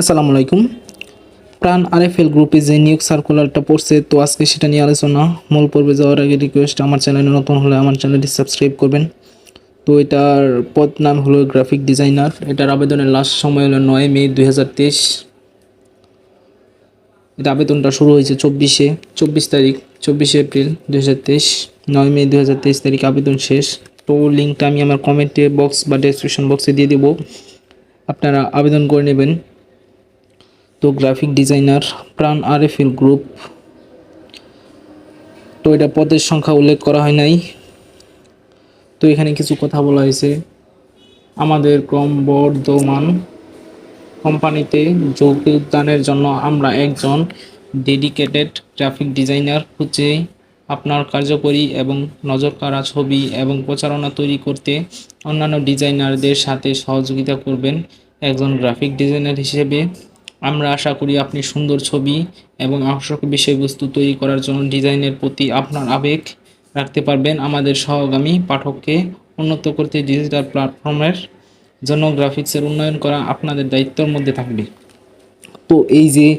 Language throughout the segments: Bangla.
আসসালামু আলাইকুম। প্রাণ আরএফএল গ্রুপে যে নিয়োগ সার্কুলারটা পড়ছে, তো আজকে সেটা নিয়ে আলোচনা, মূল পর্বে যাওয়ার আগে রিকোয়েস্ট আমার চ্যানেলে নতুন হলে আমার চ্যানেলটি সাবস্ক্রাইব করবেন। তো এটার পদ নাম হলো গ্রাফিক ডিজাইনার এটার আবেদনের লাস্ট সময় হলো নয় মে দুই হাজার তেইশ। এটা আবেদনটা শুরু হয়েছে চব্বিশে, চব্বিশ তারিখ, চব্বিশে এপ্রিল দুই হাজার তেইশ, নয় মে দুই হাজার তেইশ তারিখ আবেদন শেষ। তো লিঙ্কটা আমি আমার কমেন্টে বক্স বা ডেসক্রিপশন বক্সে দিয়ে দেবো। আপনারা আবেদন করে নেবেন। তো graphic designer Pran RFL group. তো এটা পদের সংখ্যা উল্লেখ করা হয় নাই। তো এখানে কিছু কথা বলা হয়েছে। আমাদের ক্রমবর্ধমান কোম্পানিতে যোগদানের জন্য আমরা একজন ডেডিকেটেড গ্রাফিক ডিজাইনার খুঁজে আপনার কার্যকরী এবং নজরকাড়া ছবি এবং প্রচারণা তৈরি করতে অন্যান্য ডিজাইনারদের সাথে সহযোগিতা করবেন। একজন গ্রাফিক ডিজাইনার হিসেবে আমরা আশা করি আপনি সুন্দর ছবি এবং আকর্ষক বিষয়বস্তু তৈরি করার জন্য ডিজাইনের প্রতি আপনার আবেগ রাখতে পারবেন আমাদের সহগামী পাঠককে উন্নত করতে ডিজিটাল প্ল্যাটফর্মের জন্য গ্রাফিক্সের উন্নয়ন করা আপনাদের দায়িত্বের মধ্যে থাকবে। তো এই যে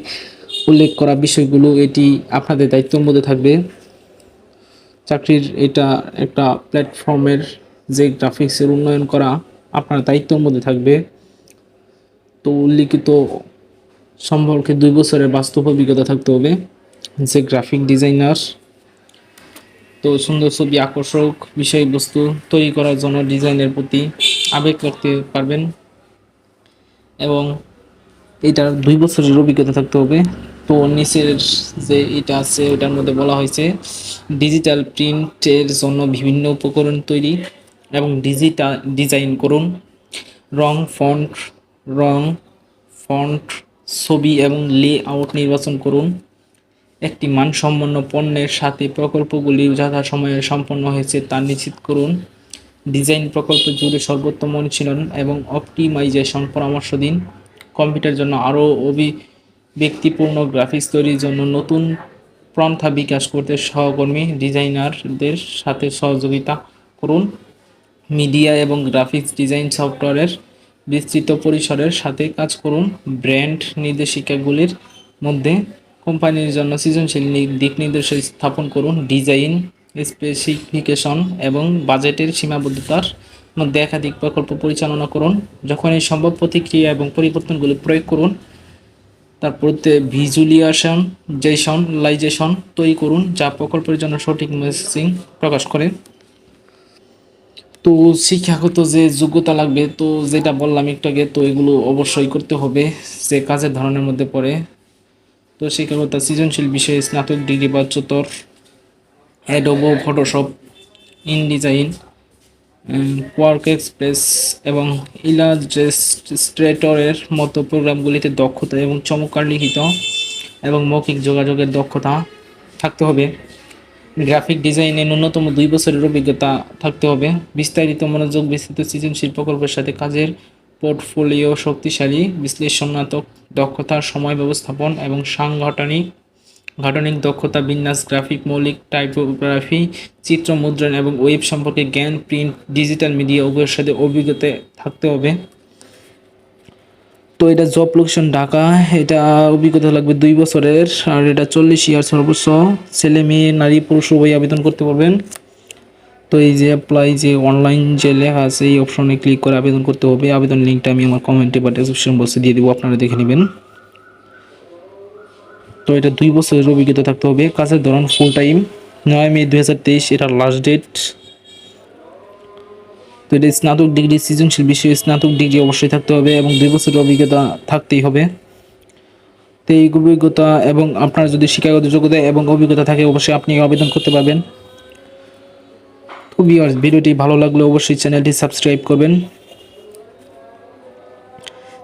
উল্লেখ করা বিষয়গুলো, এটি আপনাদের দায়িত্বের মধ্যে থাকবে। চাকরির এটা একটা প্ল্যাটফর্মের যে গ্রাফিক্সের উন্নয়ন করা আপনার দায়িত্বের মধ্যে থাকবে। তো উল্লিখিত সম্পর্কে দুই বছরের বাস্তব অভিজ্ঞতা থাকতে হবে। যে গ্রাফিক ডিজাইনার তো সুন্দর ছবি, আকর্ষক বিষয়বস্তু তৈরি করার জন্য ডিজাইনের প্রতি আবেগ রাখতে পারবেন। এবং এটার দুই বছরের অভিজ্ঞতা থাকতে হবে। তো নিচের যে এটা আছে, ওটার মধ্যে বলা হয়েছে ডিজিটাল প্রিন্টের জন্য বিভিন্ন উপকরণ তৈরি এবং ডিজিটাল ডিজাইন করুন। রং ফন্ট রং ফন্ট ছবি এবং লে আউট নির্বাচন করুন। একটি মানসম্পন্ন পণ্যের সাথে প্রকল্পগুলি যথাসময়ে সম্পন্ন হয়েছে তা নিশ্চিত করুন। ডিজাইন প্রকল্প জুড়ে সর্বোত্তম অনুশীলন এবং অপটিমাইজেশন পরামর্শ দিন। কম্পিউটার জন্য আরও অভি ব্যক্তিপূর্ণ গ্রাফিক্স তৈরির জন্য নতুন পন্থা বিকাশ করতে সহকর্মী, ডিজাইনারদের সাথে সহযোগিতা করুন। মিডিয়া এবং গ্রাফিক্স ডিজাইন সফটওয়্যারের বিস্তৃত পরিসরের সাথে কাজ করুন। ব্র্যান্ড নির্দেশিকাগুলির মধ্যে কোম্পানির জন্য সৃজনশীল দিক নির্দেশ স্থাপন করুন। ডিজাইন, স্পেসিফিকেশন এবং বাজেটের সীমাবদ্ধতার মধ্যে একাধিক প্রকল্প পরিচালনা করুন। যখন এই সম্ভব প্রতিক্রিয়া এবং পরিবর্তনগুলি প্রয়োগ করুন। তারপর ভিজুয়ালিয়েশন জেসন লাইজেশন তৈরি করুন, যা প্রকল্পের জন্য সঠিক মেসেজিং প্রকাশ করে। তো শিক্ষাগত যে যোগ্যতা লাগবে। তো যেটা বললাম একটু আগে, তো এগুলো অবশ্যই করতে হবে যে কাজের ধরনের মধ্যে পড়ে। তো শিক্ষাগত সৃজনশীল বিষয়ে স্নাতক ডিগ্রি বা উচ্চতর adobe Photoshop InDesign QuarkXPress এবং ইলাস্ট্রেটরের মতো প্রোগ্রামগুলিতে দক্ষতা এবং চমৎকার লিখিত এবং মৌখিক যোগাযোগের দক্ষতা থাকতে হবে। গ্রাফিক ডিজাইনে ন্যূনতম দুই বছরের অভিজ্ঞতা থাকতে হবে। বিস্তারিত মনোযোগ বিস্তৃত সৃজনশীল প্রকল্পের সাথে কাজের পোর্টফোলিও শক্তিশালী, বিশ্লেষণাত্মক দক্ষতা সময় ব্যবস্থাপন এবং সাংগঠনিক ঘটনিক দক্ষতা বিন্যাস, গ্রাফিক মৌলিক টাইপোগ্রাফি চিত্র মুদ্রণ এবং ওয়েব সম্পর্কে জ্ঞান, প্রিন্ট, ডিজিটাল মিডিয়া, উভয়ের সাথে অভিজ্ঞতা থাকতে হবে। তো এটা জব লোকেশন ঢাকা, এটা অভিজ্ঞতা লাগবে দুই বছরের, আর এটা চল্লিশ ইয়ার সর্বোচ্চ। ছেলে, মেয়ে, নারী, পুরুষ উভয় আবেদন করতে পারবেন। তো এই যে অ্যাপ্লাই যে অনলাইন যে লেখা আছে, এই অপশনে ক্লিক করে আবেদন করতে হবে। আবেদন লিঙ্কটা আমি আমার কমেন্টে বা ডেসক্রিপশন বক্সে দিয়ে দেবো, আপনারা দেখে নেবেন। তো এটা দুই বছরের অভিজ্ঞতা থাকতে হবে। কাজের ধরন ফুল টাইম নয় মে দু হাজার তেইশ এটা লাস্ট ডেট তো এটা স্নাতক ডিগ্রি সৃজনশীল বিষয়ে স্নাতক ডিগ্রি অবশ্যই থাকতে হবে এবং দুই বছরের অভিজ্ঞতা থাকতেই হবে। তো এই অভিজ্ঞতা এবং আপনার যদি শিক্ষাগত যোগ্যতা এবং অভিজ্ঞতা থাকে, অবশ্যই আপনি আবেদন করতে পারবেন। তো ভিউয়ার্স ভিডিওটি ভালো লাগলে অবশ্যই চ্যানেলটি সাবস্ক্রাইব করবেন।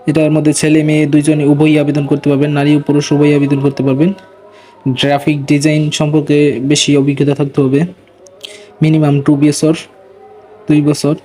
এটার মধ্যে ছেলে মেয়ে দুইজনে উভয়ই আবেদন করতে পারবেন, নারী ও পুরুষ উভয়ই আবেদন করতে পারবেন। গ্রাফিক ডিজাইন সম্পর্কে বেশি অভিজ্ঞতা থাকতে হবে। মিনিমাম টু বছর, দুই বছর।